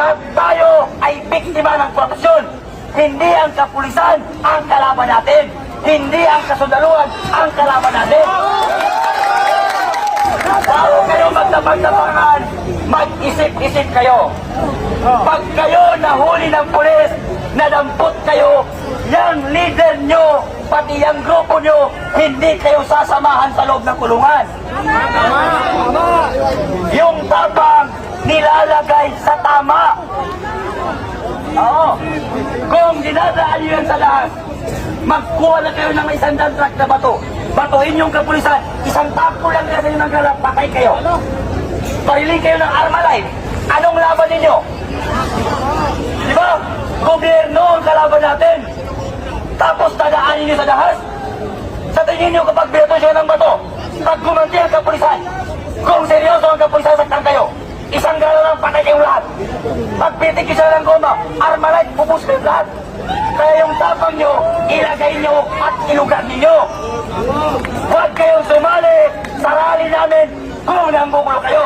lahat tayo ay biktima ng korupsyon. Hindi ang kapulisan ang kalaban natin. Hindi ang kasundaluhan ang kalaban natin. Bago kayo magtapag-tapangan, mag-isip-isip kayo. Pag kayo nahuli ng pulis, nadampot kayo, yung leader nyo, pati yung grupo nyo, hindi kayo sasamahan sa loob ng kulungan. Yung tapang nilalagay sa. Oo. Kung dinadaan nyo yan sa lahat, magkuha na kayo ng isang dan truck na bato. Batuhin yung kapulisan, isang tapo lang nila sa inyo ng galap, patay kayo. Pariling kayo ng Armalite. Anong laban ninyo? Di ba? Gobyerno ang kalaban natin. Tapos tadaanin niyo sa dahas. Sa tingin niyo kapag binato siya ng bato, pag gumanti ang kapulisan, kung seryoso ang kapulisan, saktan kayo. Isang gano'n lang patay kayong lahat. Pitik siya ng goma, Armalite, pupus kayo lahat. Kaya yung tapang nyo, ilagay nyo at ilugar ninyo. Huwag kayong sumali sa rally namin kung nanggugulo kayo.